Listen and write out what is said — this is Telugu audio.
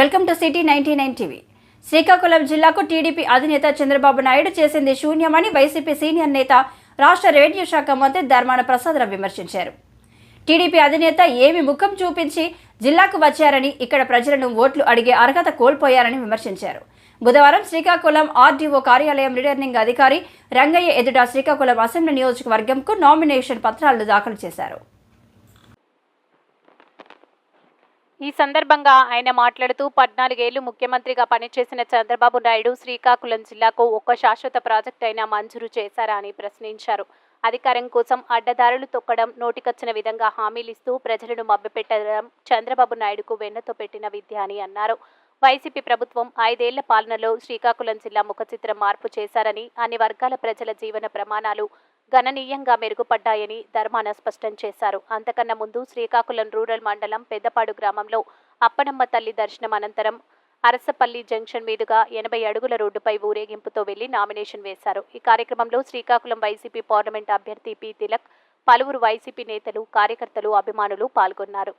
Welcome to city ninety nine TV. Srikakulam జిల్లాకు టీడీపీ అధినేత చంద్రబాబు నాయుడు చేసింది శూన్యమని వైసీపీ సీనియర్ నేత రాష్ట్ర రెవెన్యూ శాఖ మంత్రి ధర్మాన ప్రసాదరావు విమర్శించారు. టీడీపీ అధినేత ఏమి ముఖం చూపించి జిల్లాకు వచ్చారని ఇక్కడ ప్రజలను ఓట్లు అడిగే అర్హత కోల్పోయారని విమర్శించారు. బుధవారం శ్రీకాకుళం ఆర్డీఓ కార్యాలయం రిటర్నింగ్ అధికారి రంగయ్య ఎదుట శ్రీకాకుళం అసెంబ్లీ నియోజకవర్గంకు నామినేషన్ పత్రాలను దాఖలు చేశారు. ఈ సందర్భంగా ఆయన మాట్లాడుతూ పద్నాలుగేళ్ళు ముఖ్యమంత్రిగా పనిచేసిన చంద్రబాబు నాయుడు శ్రీకాకుళం జిల్లాకు ఒక్క శాశ్వత ప్రాజెక్ట్ అయినా మంజూరు చేశారా అని ప్రశ్నించారు. అధికారం కోసం అడ్డదారులు తొక్కడం నోటికొచ్చిన విధంగా హామీలిస్తూ ప్రజలను మభ్యపెట్టడం చంద్రబాబు నాయుడుకు వెన్నతో పెట్టిన విద్య అని అన్నారు. వైసీపీ ప్రభుత్వం ఐదేళ్ళ పాలనలో శ్రీకాకుళం జిల్లా ముఖచిత్రం మార్పు చేశారని అన్ని వర్గాల ప్రజల జీవన ప్రమాణాలు గణనీయంగా మెరుగుపడ్డాయని ధర్మాన స్పష్టం చేశారు. అంతకన్నా ముందు శ్రీకాకుళం రూరల్ మండలం పెద్దపాడు గ్రామంలో అప్పనమ్మ తల్లి దర్శనం అనంతరం అరసపల్లి జంక్షన్ మీదుగా ఎనభై అడుగుల రోడ్డుపై ఊరేగింపుతో వెళ్ళి నామినేషన్ వేశారు. ఈ కార్యక్రమంలో శ్రీకాకుళం వైసీపీ పార్లమెంట్ అభ్యర్థి పి. తిలక్ పలువురు వైసీపీ నేతలు కార్యకర్తలు అభిమానులు పాల్గొన్నారు.